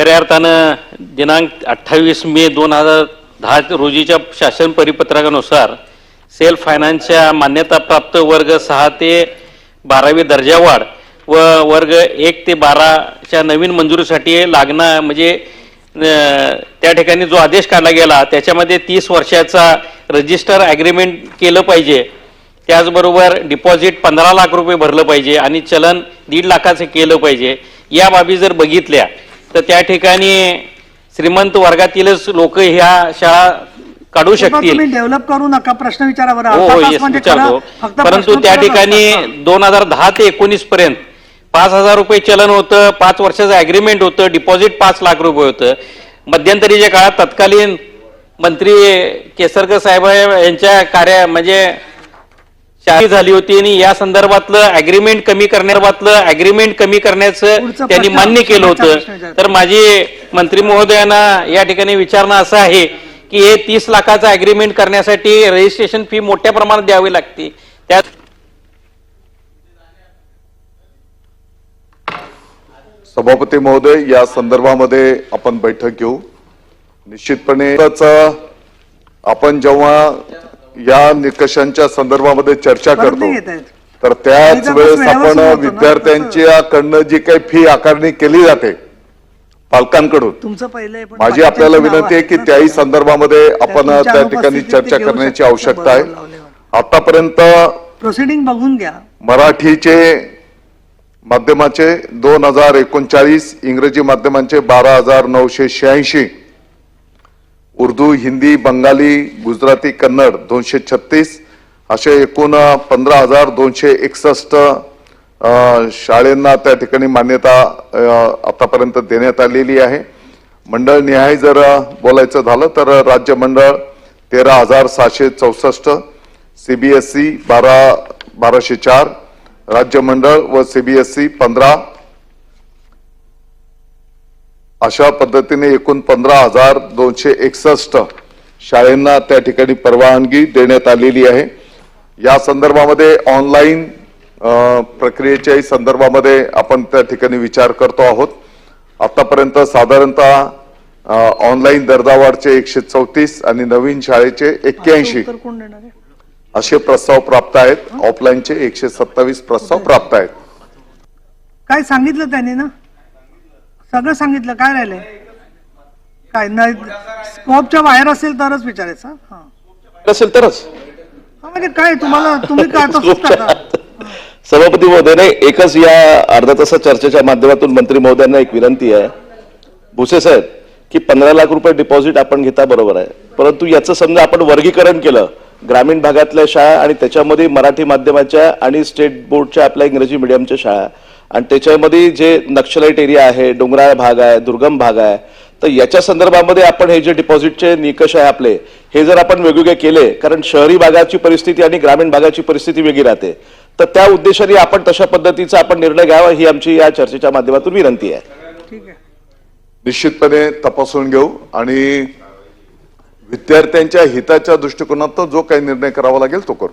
खऱ्या अर्थानं दिनांक अठ्ठावीस मे दोन हजार दहा रोजीच्या शासन परिपत्रकानुसार सेल्फ फायनान्सच्या मान्यताप्राप्त वर्ग सहा ते बारावी दर्जावाढ व वर्ग एक ते बाराच्या नवीन मंजुरीसाठी लागणार म्हणजे त्या ठिकाणी जो आदेश काढला गेला त्याच्यामध्ये तीस वर्षाचा रजिस्टर ॲग्रीमेंट केलं पाहिजे. त्याचबरोबर डिपॉझिट पंधरा लाख रुपये भरलं पाहिजे आणि चलन दीड लाखाचं केलं पाहिजे. या बाबी जर बघितल्या तर त्या ठिकाणी श्रीमंत वर्गातीलच लोक ह्या शाळा काढू शकतील. डेव्हलप करू नका प्रश्न विचारा बरं. हो हो म्हणजे परंतु त्या ठिकाणी. दोन हजार दहा ते एकोणीस पर्यंत पाच हजार रुपये चलन होतं पाच वर्षाचं अग्रीमेंट होतं डिपॉझिट पाच लाख रुपये होतं. मध्यंतरीच्या काळात तत्कालीन मंत्री केसरकर साहेब यांच्या कार्य म्हणजे शाही झाली होती आणि या संदर्भातलं अग्रीमेंट कमी करण्याबाबतलं अग्रीमेंट कमी करण्याचं त्यांनी मान्य केलं होतं. तर माझी मंत्री महोदयांना या ठिकाणी विचारणं असं आहे की हे तीस लाखाचं अग्रीमेंट करण्यासाठी रजिस्ट्रेशन फी मोठ्या प्रमाणात द्यावी लागते. त्यात सभापती महोदय या संदर्भामध्ये आपण बैठक घेऊ. निश्चितपणे आपण जेव्हा या निकषांच्या संदर्भामध्ये चर्चा करतो. तर त्याच वेळेस आपण विद्यार्थ्यांच्याकडनं जी काही फी आकारणी केली जाते पालकांकडून माझी आपल्याला विनंती आहे की त्याही. संदर्भामध्ये आपण त्या ठिकाणी चर्चा करण्याची आवश्यकता आहे. आतापर्यंत प्रोसिडिंग बघून घ्या मराठीचे माध्यमाचे दोन हजार एकोणचाळीस इंग्रजी माध्यमांचे बारा हजार नऊशे शहाऐंशी उर्दू हिंदी बंगाली गुजराती कन्नड दोनशे छत्तीस असे एकूण पंधरा हजार दोनशे एकसष्ट शाळेंना त्या ठिकाणी मान्यता आतापर्यंत देण्यात आलेली आहे. मंडळ निहाय जर बोलायचं झालं तर राज्य मंडळ तेरा हजार सहाशे चौसष्ट सीबीएसई बारा बाराशे चार राज्य मंडळ व सीबीएसई पंधरा अशा पद्धतीने एकूण पंधरा हजार दोनशे एकसष्ट शाळांना त्या ठिकाणी परवानगी देण्यात आलेली आहे. या संदर्भामध्ये ऑनलाईन प्रक्रियेच्याही संदर्भामध्ये आपण त्या ठिकाणी विचार करतो आहोत. आतापर्यंत साधारणतः ऑनलाईन दर्जावाढचे एकशे चौतीस आणि नवीन शाळेचे एक्क्याऐंशी असे प्रस्ताव प्राप्त आहेत. ऑफलाईनचे एकशे सत्तावीस प्रस्ताव प्राप्त आहेत. काय सांगितलं त्यांनी ना? सगळं सांगितलं. काय राहिलंय? काय न स्कोपच्या बाहेर असेल तरच विचारायचं हा. असेल तरच? हा, म्हणजे काय तुम्हाला तुम्ही काय तसंच करता सभापती महोदयाने एकच या अर्धा तासा चर्चेच्या माध्यमातून मंत्री महोदयांना एक विनंती आहे. भुसे साहेब की पंधरा लाख रुपये डिपॉझिट आपण घेता बरोबर आहे. परंतु याचं समजा आपण वर्गीकरण केलं ग्रामीण भागातल्या शाळा आणि त्याच्यामध्ये मराठी माध्यमाच्या आणि स्टेट बोर्डच्या आपल्या इंग्रजी मिडियमच्या शाळा. आणि त्याच्यामध्ये जे नक्षलाईट एरिया आहे डोंगराळ भाग आहे दुर्गम भाग आहे तर याच्या संदर्भामध्ये आपण हे जे डिपॉझिटचे निकष आहे आपले हे जर आपण वेगवेगळे केले कारण शहरी भागाची परिस्थिती आणि ग्रामीण भागाची परिस्थिती वेगळी राहते तर त्या उद्देशाने आपण तशा पद्धतीचा आपण निर्णय घ्यावा ही आमची या चर्चेच्या माध्यमातून विनंती आहे. ठीक आहे. निश्चितपणे तपासून घेऊ आणि विद्यार्थ्यांच्या हिताच्या दृष्टिकोनातून जो काही निर्णय करावा लागेल तो करू.